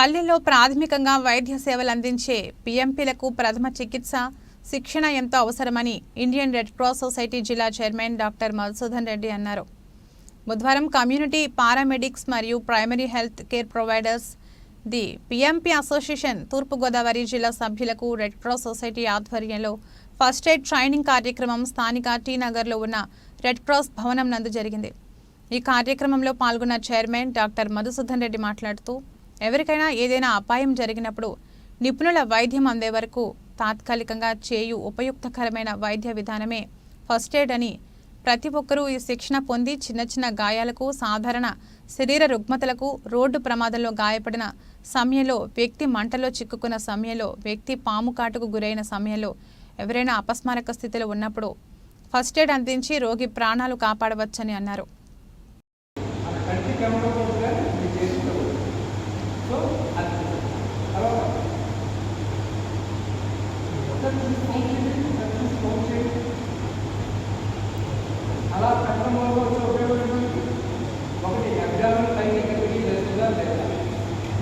పల్లెల్లో ప్రాథమికంగా వైద్య సేవలు అందించే పీఎంపీలకు ప్రథమ చికిత్స శిక్షణ ఎంతో అవసరమని ఇండియన్ రెడ్ క్రాస్ సొసైటీ జిల్లా చైర్మన్ డాక్టర్ మధుసూదన్ రెడ్డి అన్నారు. బుధవారం కమ్యూనిటీ పారామెడిక్స్ మరియు primary health care providers the PMP association Thurpugodavari జిల్లా సభ్యులకు రెడ్ క్రాస్ సొసైటీ ఆధ్వర్యంలో ఫస్ట్ ఎయిడ్ ట్రైనింగ్ కార్యక్రమం స్థానిక టీ నగర్లో ఉన్న రెడ్ క్రాస్ భవనం నందు జరిగింది. ఈ కార్యక్రమంలో పాల్గొన్న చైర్మన్ డాక్టర్ మధుసూదన్ రెడ్డి మాట్లాడుతూ ఎవరికైనా ఏదైనా అపాయం జరిగినప్పుడు నిపుణుల వైద్యం అందే వరకు తాత్కాలికంగా చేయు ఉపయుక్తకరమైన వైద్య విధానమే ఫస్ట్ ఎయిడ్ అని ప్రతి ఒక్కరూ ఈ శిక్షణ పొంది చిన్న చిన్న గాయాలకు సాధారణ శరీర రుగ్మతలకు రోడ్డు ప్రమాదంలో గాయపడిన సమయంలో వ్యక్తి మంటలో చిక్కుకున్న సమయంలో వ్యక్తి పాము కాటుకు గురైన సమయంలో ఎవరైనా అపస్మారక స్థితిలో ఉన్నప్పుడు ఫస్ట్ ఎయిడ్ అందించి రోగి ప్రాణాలు కాపాడవచ్చని అన్నారు. అలా పెట్టడం వల్ల వచ్చే ఉపయోగం ఏంటంటే ఒకటి అభ్యాసం తగ్గి కలిగి లేదా లేదా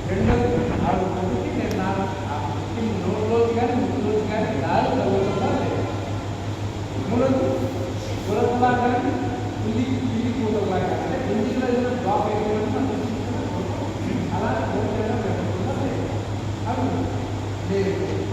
రెండోది ఆడు ఒకటి నేను నా నోట్లోకి కానీ ముక్కులోకి కానీ దారి తగ్గుతుందా లేదా మూడోది గురత్లా కానీ పులి పిల్లి కూతలా కానీ అంటే ఇంజిన్లో ఏదైనా డ్రాప్ అయిపోయిందంటే అలా కోర్టు పెట్టకుండా లేదు అవును లేదు